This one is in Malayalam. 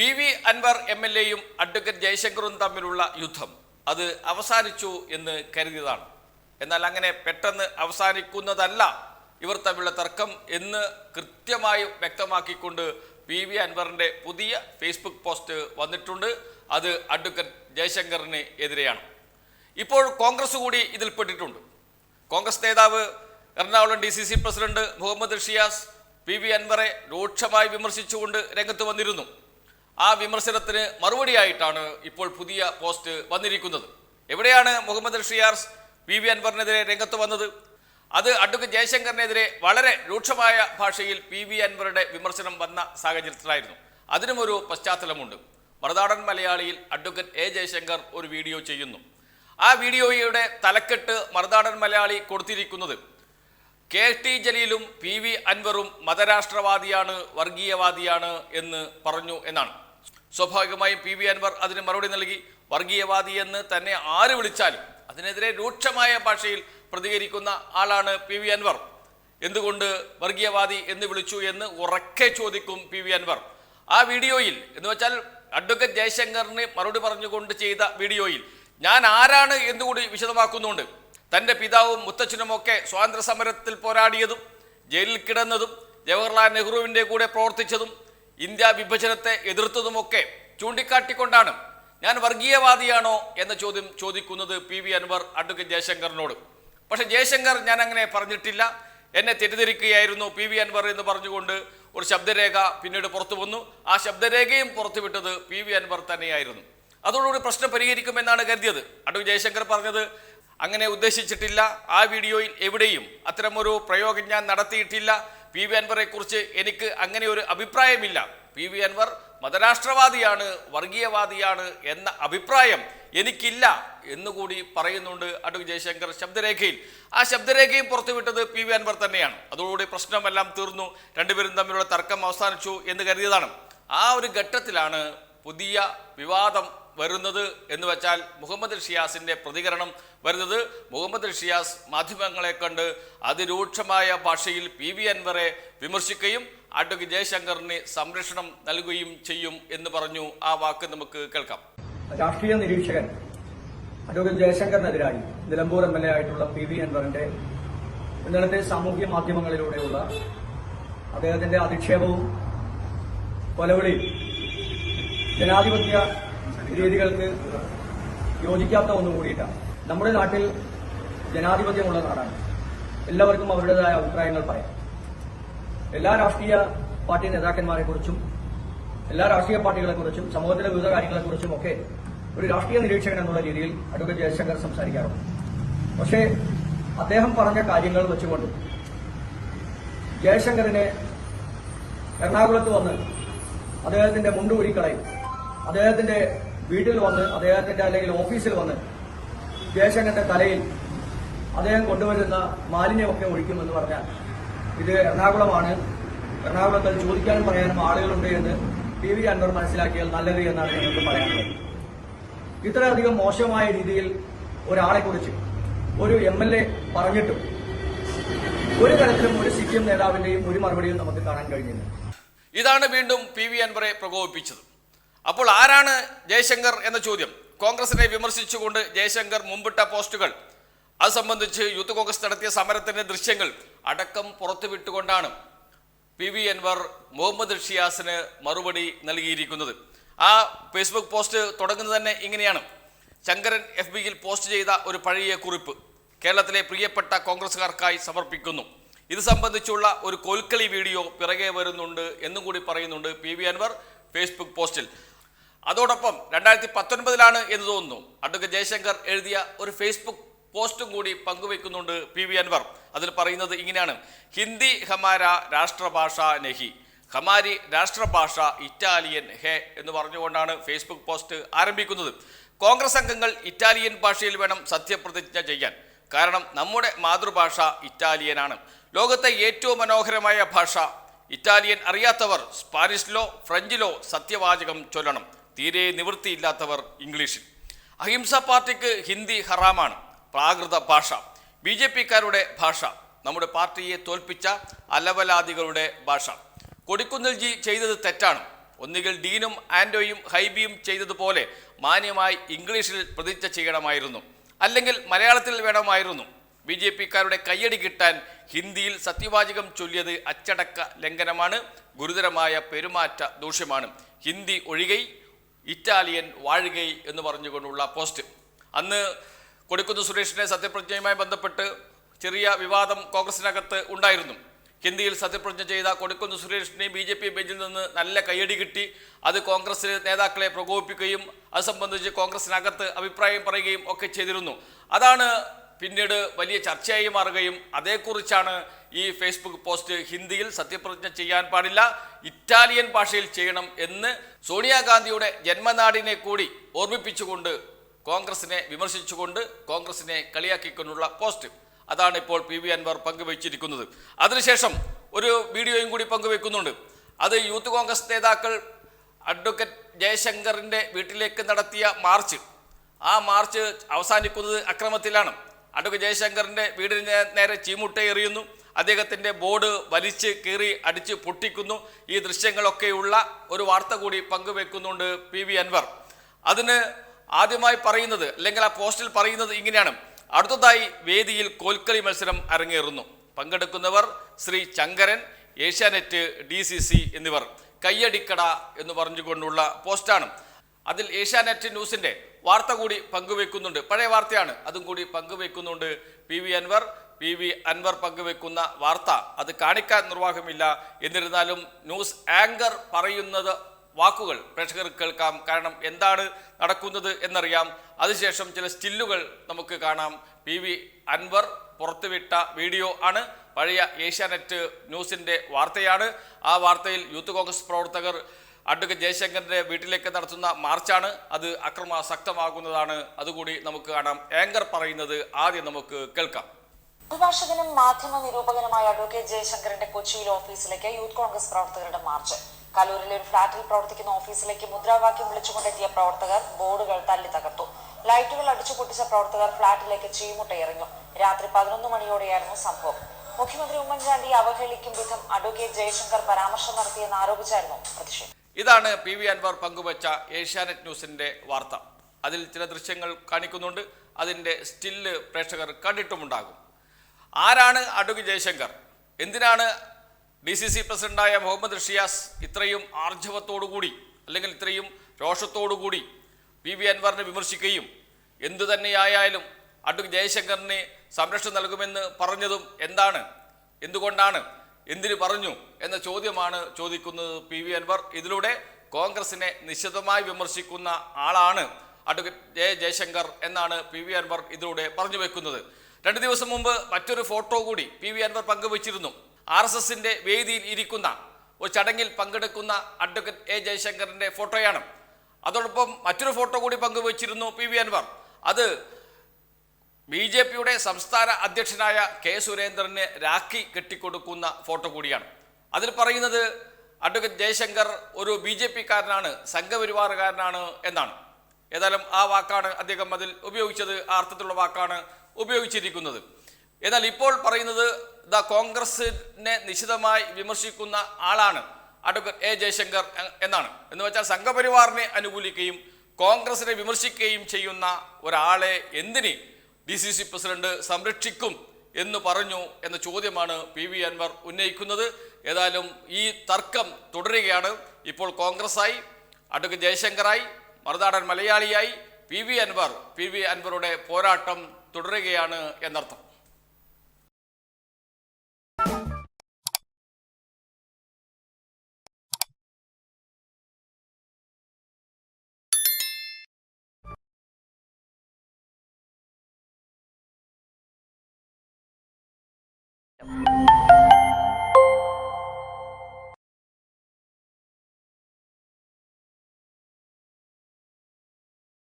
P V Anvar M L എയും അഡ്വക്കേറ്റ് ജയശങ്കറും തമ്മിലുള്ള യുദ്ധം അത് അവസാനിച്ചു എന്ന് കരുതിയതാണ്. എന്നാൽ അങ്ങനെ പെട്ടെന്ന് അവസാനിക്കുന്നതല്ല ഇവർ തമ്മിലുള്ള തർക്കം എന്ന് കൃത്യമായി വ്യക്തമാക്കിക്കൊണ്ട് പി വി അൻവറിന്റെ പുതിയ ഫേസ്ബുക്ക് പോസ്റ്റ് വന്നിട്ടുണ്ട്. അത് അഡ്വക്കേറ്റ് ജയശങ്കറിന് എതിരെയാണ്. ഇപ്പോൾ കോൺഗ്രസ് കൂടി ഇതിൽപ്പെട്ടിട്ടുണ്ട് കോൺഗ്രസ് നേതാവ് Ernakulam D C C president Muhammad Shiyas P V അൻവറെ രൂക്ഷമായി വിമർശിച്ചുകൊണ്ട് രംഗത്ത് വന്നിരുന്നു. ആ വിമർശനത്തിന് മറുപടിയായിട്ടാണ് ഇപ്പോൾ പുതിയ പോസ്റ്റ് വന്നിരിക്കുന്നത്. എവിടെയാണ് മുഹമ്മദ് ഷിയാസ് വി വി അൻവറിനെതിരെ രംഗത്ത് വന്നത്? അത് അഡ്വക്കേറ്റ് ജയശങ്കറിനെതിരെ വളരെ രൂക്ഷമായ ഭാഷയിൽ പി വി അൻവറുടെ വിമർശനം വന്ന സാഹചര്യത്തിലായിരുന്നു. അതിനും ഒരു പശ്ചാത്തലമുണ്ട്. മറുനാടൻ മലയാളിയിൽ അഡ്വക്കേറ്റ് എ ജയശങ്കർ ഒരു വീഡിയോ ചെയ്യുന്നു. ആ വീഡിയോയുടെ തലക്കെട്ട് മറുനാടൻ മലയാളി കൊടുത്തിരിക്കുന്നത്. കെ ടി ജലീലും പി വി അൻവറും മതരാഷ്ട്രവാദിയാണ് വർഗീയവാദിയാണ് എന്ന് പറഞ്ഞു എന്നാണ്. സ്വാഭാവികമായും പി വി അൻവർ അതിന് മറുപടി നൽകി. വർഗീയവാദി എന്ന് തന്നെ ആര് വിളിച്ചാലും അതിനെതിരെ രൂക്ഷമായ ഭാഷയിൽ പ്രതികരിക്കുന്ന ആളാണ് പി വി അൻവർ. എന്തുകൊണ്ട് വർഗീയവാദി എന്ന് വിളിച്ചു എന്ന് ഉറക്കെ ചോദിക്കും പി വി അൻവർ. ആ വീഡിയോയിൽ എന്ന് വെച്ചാൽ അഡ്വക്കേറ്റ് ജയശങ്കറിന് മറുപടി പറഞ്ഞുകൊണ്ട് ചെയ്ത വീഡിയോയിൽ ഞാൻ ആരാണ് എന്നുകൂടി വിശദമാക്കുന്നുണ്ട്. തന്റെ പിതാവും മുത്തച്ഛനുമൊക്കെ സ്വാതന്ത്ര്യ സമരത്തിൽ പോരാടിയതും ജയിലിൽ കിടന്നതും ജവഹർലാൽ നെഹ്റുവിന്റെ കൂടെ പ്രവർത്തിച്ചതും ഇന്ത്യ വിഭജനത്തെ എതിർത്തതുമൊക്കെ ചൂണ്ടിക്കാട്ടിക്കൊണ്ടാണ് ഞാൻ വർഗീയവാദിയാണോ എന്ന ചോദ്യം ചോദിക്കുന്നത് പി വി അൻവർ അഡ്വക്കേറ്റ് ജയശങ്കറിനോട്. പക്ഷെ ജയശങ്കർ ഞാൻ അങ്ങനെ പറഞ്ഞിട്ടില്ല. എന്നെ തെറ്റിദ്ധരിക്കുകയായിരുന്നു പി വി അൻവർ എന്ന് പറഞ്ഞുകൊണ്ട് ഒരു ശബ്ദരേഖ പിന്നീട് പുറത്തു വന്നു. ആ ശബ്ദരേഖയും പുറത്തുവിട്ടത് പി വി അൻവർ തന്നെയായിരുന്നു. അതോടുകൂടി പ്രശ്നം പരിഹരിക്കുമെന്നാണ് കരുതിയത്. അഡ്വക്കേറ്റ് ജയശങ്കർ പറഞ്ഞത് അങ്ങനെ ഉദ്ദേശിച്ചിട്ടില്ല. ആ വീഡിയോയിൽ എവിടെയും അത്തരമൊരു പ്രയോഗം ഞാൻ നടത്തിയിട്ടില്ല. പി വി അൻവറെ കുറിച്ച് എനിക്ക് അങ്ങനെ ഒരു അഭിപ്രായമില്ല. പി വി അൻവർ മതരാഷ്ട്രവാദിയാണ് വർഗീയവാദിയാണ് എന്ന അഭിപ്രായം എനിക്കില്ല എന്നുകൂടി പറയുന്നുണ്ട് അഡ്വക്കേറ്റ് ജയശങ്കർ ശബ്ദരേഖയിൽ. ആ ശബ്ദരേഖയും പുറത്തുവിട്ടത് പി വി അൻവർ തന്നെയാണ്. അതോടുകൂടി പ്രശ്നമെല്ലാം തീർന്നു. രണ്ടുപേരും തമ്മിലുള്ള തർക്കം അവസാനിച്ചു എന്ന് കരുതിയതാണ്. ആ ഒരു ഘട്ടത്തിലാണ് പുതിയ വിവാദം വരുന്നത് എന്ന് വെച്ചാൽ മുഹമ്മദ് ഷിയാസിന്റെ പ്രതികരണം വരുന്നത്. മുഹമ്മദ് ഷിയാസ് മാധ്യമങ്ങളെ കണ്ട് അതിരൂക്ഷമായ ഭാഷയിൽ പി വി അൻവറെ വിമർശിക്കുകയും അഡ്വക്കേറ്റ് ജയശങ്കറിന് സംരക്ഷണം നൽകുകയും ചെയ്യും എന്ന് പറഞ്ഞു. ആ വാക്ക് നമുക്ക് കേൾക്കാം. രാഷ്ട്രീയ നിരീക്ഷകൻ അഡ്വക്കേറ്റ് ജയശങ്കറിനെതിരായി നിലമ്പൂർ എം എൽ എ ആയിട്ടുള്ള പി വി അൻവറിന്റെ ഇന്നലത്തെ സാമൂഹ്യ മാധ്യമങ്ങളിലൂടെയുള്ള അദ്ദേഹത്തിന്റെ അധിക്ഷേപവും കൊലവിളിയും ജനാധിപത്യ രീതികൾക്ക് യോജിക്കാത്ത ഒന്നും കൂടിയിട്ടാണ് നമ്മുടെ നാട്ടിൽ ജനാധിപത്യമുള്ള നാടാണ്. എല്ലാവർക്കും അവരുടേതായ അഭിപ്രായങ്ങൾ പറയാം. എല്ലാ രാഷ്ട്രീയ പാർട്ടി നേതാക്കന്മാരെ കുറിച്ചും എല്ലാ രാഷ്ട്രീയ പാർട്ടികളെ കുറിച്ചും സമൂഹത്തിലെ വിവിധ കാര്യങ്ങളെ കുറിച്ചും ഒക്കെ ഒരു രാഷ്ട്രീയ നിരീക്ഷകൻ എന്നുള്ള രീതിയിൽ അഡ്വക്കേറ്റ് ജയശങ്കർ സംസാരിക്കാറുണ്ട്. പക്ഷേ അദ്ദേഹം പറഞ്ഞ കാര്യങ്ങൾ വെച്ചുകൊണ്ട് ജയശങ്കറിനെ എറണാകുളത്ത് വന്ന് അദ്ദേഹത്തിന്റെ മുണ്ടൂരിക്കളയും അദ്ദേഹത്തിന്റെ വീട്ടിൽ വന്ന് അദ്ദേഹത്തിന്റെ അല്ലെങ്കിൽ ഓഫീസിൽ വന്ന് ജയശങ്കറിന്റെ തലയിൽ അദ്ദേഹം കൊണ്ടുവരുന്ന മാലിന്യമൊക്കെ ഒഴിക്കുമെന്ന് പറഞ്ഞാൽ ഇത് എറണാകുളമാണ്. എറണാകുളത്ത് അത് ചോദിക്കാനും പറയാനും ആളുകളുണ്ട് എന്ന് പി വി അൻവർ മനസ്സിലാക്കിയാൽ നല്ലത് എന്നാണ് ഞങ്ങൾക്ക് പറയാനുള്ളത്. ഇത്രയധികം മോശമായ രീതിയിൽ ഒരാളെക്കുറിച്ച് ഒരു എം എൽ എ പറഞ്ഞിട്ടും ഒരു തരത്തിലും ഒരു സി എം നേതാവിന്റെയും ഒരു മറുപടിയും നമുക്ക് കാണാൻ കഴിഞ്ഞില്ല. ഇതാണ് വീണ്ടും പി വി അൻവറെ പ്രകോപിപ്പിച്ചത്. അപ്പോൾ ആരാണ് ജയശങ്കർ എന്ന ചോദ്യം? കോൺഗ്രസിനെ വിമർശിച്ചുകൊണ്ട് ജയശങ്കർ മുമ്പിട്ട പോസ്റ്റുകൾ. അത് സംബന്ധിച്ച് യൂത്ത് കോൺഗ്രസ് നടത്തിയ സമരത്തിന്റെ ദൃശ്യങ്ങൾ അടക്കം പുറത്തുവിട്ടുകൊണ്ടാണ് പി വി അൻവർ മുഹമ്മദ് ഷിയാസിന് മറുപടി നൽകിയിരിക്കുന്നത്. ആ ഫേസ്ബുക്ക് പോസ്റ്റ് തുടങ്ങുന്നത് തന്നെ ഇങ്ങനെയാണ്. ശങ്കരൻ എഫ് ബിയിൽ പോസ്റ്റ് ചെയ്ത ഒരു പഴയ കുറിപ്പ് കേരളത്തിലെ പ്രിയപ്പെട്ട കോൺഗ്രസ്സുകാർക്കായി സമർപ്പിക്കുന്നു. ഇത് സംബന്ധിച്ചുള്ള ഒരു കൊൽക്കളി വീഡിയോ പിറകെ വരുന്നുണ്ട് എന്നും കൂടി പറയുന്നുണ്ട് പി വി അൻവർ ഫേസ്ബുക്ക് പോസ്റ്റിൽ. അതോടൊപ്പം രണ്ടായിരത്തി പത്തൊൻപതിലാണ് എന്ന് തോന്നുന്നു. അഡ്വക്കേറ്റ് ജയശങ്കർ എഴുതിയ ഒരു ഫേസ്ബുക്ക് പോസ്റ്റും കൂടി പങ്കുവെക്കുന്നുണ്ട് പി വി അൻവർ. അതിൽ പറയുന്നത് ഇങ്ങനെയാണ്. ഹിന്ദി ഹമാര രാഷ്ട്രഭാഷ നെഹി. ഹമാരി രാഷ്ട്രഭാഷ ഇറ്റാലിയൻ ഹെ എന്ന് പറഞ്ഞുകൊണ്ടാണ് ഫേസ്ബുക്ക് പോസ്റ്റ് ആരംഭിക്കുന്നത്. കോൺഗ്രസ് അംഗങ്ങൾ ഇറ്റാലിയൻ ഭാഷയിൽ വേണം സത്യപ്രതിജ്ഞ ചെയ്യാൻ. കാരണം നമ്മുടെ മാതൃഭാഷ ഇറ്റാലിയനാണ്. ലോകത്തെ ഏറ്റവും മനോഹരമായ ഭാഷ. ഇറ്റാലിയൻ അറിയാത്തവർ സ്പാനിഷിലോ ഫ്രഞ്ചിലോ സത്യവാചകം ചൊല്ലണം. തീരെ നിവൃത്തിയില്ലാത്തവർ ഇംഗ്ലീഷിൽ. അഹിംസ പാർട്ടിക്ക് ഹിന്ദി ഹറാമാണ്. പ്രാകൃത ഭാഷ. ബി ജെ പിക്കാരുടെ ഭാഷ. നമ്മുടെ പാർട്ടിയെ തോൽപ്പിച്ച അലവലാദികളുടെ ഭാഷ. കൊടിക്കുന്നിൽ ജി ചെയ്തത് തെറ്റാണ്. ഒന്നുകിൽ ഡീനും ആൻഡോയും ഹൈബിയും ചെയ്തതുപോലെ മാന്യമായി ഇംഗ്ലീഷിൽ പ്രതിജ്ഞ ചെയ്യണമായിരുന്നു. അല്ലെങ്കിൽ മലയാളത്തിൽ വേണമായിരുന്നു. ബി ജെ പിക്കാരുടെ കയ്യടി കിട്ടാൻ ഹിന്ദിയിൽ സത്യവാചകം ചൊല്ലിയത് അച്ചടക്ക ലംഘനമാണ്. ഗുരുതരമായ പെരുമാറ്റ ദൂഷ്യമാണ്. ഹിന്ദി ഒഴികെ ഇറ്റാലിയൻ വാഴുകൈ എന്ന് പറഞ്ഞുകൊണ്ടുള്ള പോസ്റ്റ്. അന്ന് കൊടിക്കുന്ന് സുരേഷിനെ സത്യപ്രതിജ്ഞയുമായി ബന്ധപ്പെട്ട് ചെറിയ വിവാദം കോൺഗ്രസിനകത്ത് ഉണ്ടായിരുന്നു. ഹിന്ദിയിൽ സത്യപ്രതിജ്ഞ ചെയ്ത കൊടിക്കുന്ന് സുരേഷിനെ ബി ജെ പി ബെഞ്ചിൽ നിന്ന് നല്ല കയ്യടി കിട്ടി. അത് കോൺഗ്രസ് നേതാക്കളെ പ്രകോപിപ്പിക്കുകയും അത് സംബന്ധിച്ച് കോൺഗ്രസിനകത്ത് അഭിപ്രായം പറയുകയും ഒക്കെ ചെയ്തിരുന്നു. അതാണ് പിന്നീട് വലിയ ചർച്ചയായി മാറുകയും അതേക്കുറിച്ചാണ് ഈ ഫേസ്ബുക്ക് പോസ്റ്റ് ഹിന്ദിയിൽ സത്യപ്രതിജ്ഞ ചെയ്യാൻ പാടില്ല ഇറ്റാലിയൻ ഭാഷയിൽ ചെയ്യണം എന്ന് സോണിയാഗാന്ധിയുടെ ജന്മനാടിനെ കൂടി ഓർമ്മിപ്പിച്ചുകൊണ്ട് കോൺഗ്രസിനെ വിമർശിച്ചുകൊണ്ട് കോൺഗ്രസിനെ കളിയാക്കിക്കൊണ്ടുള്ള പോസ്റ്റ് അതാണ് ഇപ്പോൾ പി വി അൻവർ പങ്കുവച്ചിരിക്കുന്നത്. അതിനുശേഷം ഒരു വീഡിയോയും കൂടി പങ്കുവെക്കുന്നുണ്ട്. അത് യൂത്ത് കോൺഗ്രസ് നേതാക്കൾ അഡ്വക്കേറ്റ് ജയശങ്കറിന്റെ വീട്ടിലേക്ക് നടത്തിയ മാർച്ച്. ആ മാർച്ച് അവസാനിക്കുന്നത് അക്രമത്തിലാണ്. അഡ്വക്കേറ്റ് ജയശങ്കറിന്റെ വീടിന് നേരെ ചീമുട്ട എറിയുന്നു. അദ്ദേഹത്തിന്റെ ബോർഡ് വലിച്ച് കീറി അടിച്ച് പൊട്ടിക്കുന്നു. ഈ ദൃശ്യങ്ങളൊക്കെയുള്ള ഒരു വാർത്ത കൂടി പങ്കുവെക്കുന്നുണ്ട് പി വി അൻവർ. അതിന് ആദ്യമായി പറയുന്നത് അല്ലെങ്കിൽ ആ പോസ്റ്റിൽ പറയുന്നത് ഇങ്ങനെയാണ്. അടുത്തതായി വേദിയിൽ കോൽക്കളി മത്സരം അരങ്ങേറുന്നു. പങ്കെടുക്കുന്നവർ Shri Chankaran Asianet D C C എന്നിവർ. കയ്യടിക്കട എന്ന് പറഞ്ഞുകൊണ്ടുള്ള പോസ്റ്റാണ്. അതിൽ ഏഷ്യാനെറ്റ് ന്യൂസിന്റെ വാർത്ത കൂടി പങ്കുവെക്കുന്നുണ്ട്. പഴയ വാർത്തയാണ്. അതും കൂടി പങ്കുവെക്കുന്നുണ്ട്. P V Anvar P V Anvar പങ്കുവെക്കുന്ന വാർത്ത. അത് കാണിക്കാൻ നിർവാഹമില്ല. എന്നിരുന്നാലും ന്യൂസ് ആങ്കർ പറയുന്നത് വാക്കുകൾ പ്രേക്ഷകർ കേൾക്കാം. കാരണം എന്താണ് നടക്കുന്നത് എന്നറിയാം. അതിനുശേഷം ചില സ്റ്റില്ലുകൾ നമുക്ക് കാണാം. പി വി അൻവർ പുറത്തുവിട്ട വീഡിയോ ആണ്. പഴയ ഏഷ്യാനെറ്റ് ന്യൂസിന്റെ വാർത്തയാണ്. ആ വാർത്തയിൽ യൂത്ത് കോൺഗ്രസ് പ്രവർത്തകർ അഡ്വക്കേറ്റ് ജയശങ്കറിന്റെ വീട്ടിലേക്ക് നടത്തുന്ന മാർച്ചാണ് അത് അക്രമാസക്തമാകുന്നതാണ് അതുകൂടി നമുക്ക് കാണാം. ആങ്കർ പറയുന്നത് ആദ്യം നമുക്ക് കേൾക്കാം. അഭിഭാഷകനും മാധ്യമ നിരൂപകനുമായ അഡ്വക്കേറ്റ് ജയശങ്കറിന്റെ കൊച്ചിയിൽ ഓഫീസിലേക്ക് യൂത്ത് കോൺഗ്രസ് പ്രവർത്തകരുടെ മാർച്ച്. കലൂരിലെ ഒരു ഫ്ളാറ്റിൽ പ്രവർത്തിക്കുന്ന ഓഫീസിലേക്ക് മുദ്രാവാക്യം വിളിച്ചുകൊണ്ടെത്തിയ പ്രവർത്തകർ ബോർഡുകൾ തല്ലി തകർത്തു. ലൈറ്റുകൾ അടിച്ചു പൊട്ടിച്ച പ്രവർത്തകർ ഫ്ളാറ്റിലേക്ക് ചീമുട്ടയിറങ്ങും. രാത്രി പതിനൊന്ന് മണിയോടെയായിരുന്നു സംഭവം. മുഖ്യമന്ത്രി ഉമ്മൻചാണ്ടി അവഹേളിക്കും വിധം അഡ്വക്കേറ്റ് ജയശങ്കർ പരാമർശം നടത്തിയെന്ന് ആരോപിച്ചായിരുന്നു പ്രതിഷേധം. ഇതാണ് പി വി അൻവർ പങ്കുവച്ച ഏഷ്യാനെറ്റ് ന്യൂസിന്റെ വാർത്ത. അതിൽ ചില ദൃശ്യങ്ങൾ കാണിക്കുന്നുണ്ട്. അതിന്റെ സ്റ്റില്ല് പ്രേക്ഷകർ കണ്ടിട്ടുമുണ്ടാകും. ആരാണ് അഡ്വക്കേറ്റ് ജയശങ്കർ? എന്തിനാണ് ഡി സി സി പ്രസിഡന്റായ മുഹമ്മദ് ഷിയാസ് ഇത്രയും ആർജവത്തോടുകൂടി അല്ലെങ്കിൽ ഇത്രയും രോഷത്തോടുകൂടി പി വി അൻവറിനെ വിമർശിക്കുകയും എന്തു തന്നെയായാലും അഡ്വക്കേറ്റ് ജയശങ്കറിന് സംരക്ഷണം നൽകുമെന്ന് പറഞ്ഞതും എന്താണ്? എന്തുകൊണ്ടാണ്? എന്തിനു പറഞ്ഞു? എന്ന ചോദ്യമാണ് ചോദിക്കുന്നത് പി വി അൻവർ. ഇതിലൂടെ കോൺഗ്രസിനെ നിശിതമായി വിമർശിക്കുന്ന ആളാണ് അഡ്വക്കേറ്റ് ജയ ജയശങ്കർ എന്നാണ് പി വി അൻവർ ഇതിലൂടെ പറഞ്ഞു വെക്കുന്നത്. രണ്ട് ദിവസം മുമ്പ് മറ്റൊരു ഫോട്ടോ കൂടി പി വി അൻവർ പങ്കുവച്ചിരുന്നു. ആർ എസ് എസിന്റെ വേദിയിൽ ഇരിക്കുന്ന ഒരു ചടങ്ങിൽ പങ്കെടുക്കുന്ന അഡ്വക്കേറ്റ് എ ജയശങ്കറിന്റെ ഫോട്ടോയാണ്. അതോടൊപ്പം മറ്റൊരു ഫോട്ടോ കൂടി പങ്കുവച്ചിരുന്നു പി വി അൻവർ. അത് ബി ജെ പിയുടെ സംസ്ഥാന അധ്യക്ഷനായ കെ സുരേന്ദ്രന് രാഖി കെട്ടിക്കൊടുക്കുന്ന ഫോട്ടോ കൂടിയാണ്. അതിൽ പറയുന്നത് അഡ്വക്കേറ്റ് ജയശങ്കർ ഒരു ബി ജെ പിക്കാരനാണ് സംഘപരിവാറുകാരനാണ് എന്നാണ്. ഏതായാലും ആ വാക്കാണ് അദ്ദേഹം അതിൽ ഉപയോഗിച്ചത് ആ അർത്ഥത്തിലുള്ള വാക്കാണ് ഉപയോഗിച്ചിരിക്കുന്നത്. എന്നാൽ ഇപ്പോൾ പറയുന്നത് ദ കോൺഗ്രസിനെ നിശിതമായി വിമർശിക്കുന്ന ആളാണ് അഡ്വക്കേറ്റ് എ ജയശങ്കർ എന്നാണ്. എന്ന് വെച്ചാൽ സംഘപരിവാറിനെ അനുകൂലിക്കുകയും കോൺഗ്രസിനെ വിമർശിക്കുകയും ചെയ്യുന്ന ഒരാളെ എന്തിന് ഡി സി സി പ്രസിഡന്റ് സംരക്ഷിക്കും എന്ന് പറഞ്ഞു എന്ന ചോദ്യമാണ് പി വി അൻവർ ഉന്നയിക്കുന്നത്. ഏതായാലും ഈ തർക്കം തുടരുകയാണ്. ഇപ്പോൾ കോൺഗ്രസായി അടുക്ക് ജയശങ്കറായി Marunadan മലയാളിയായി P V Anvar P V അൻവറുടെ പോരാട്ടം തുടരുകയാണ് എന്നർത്ഥം.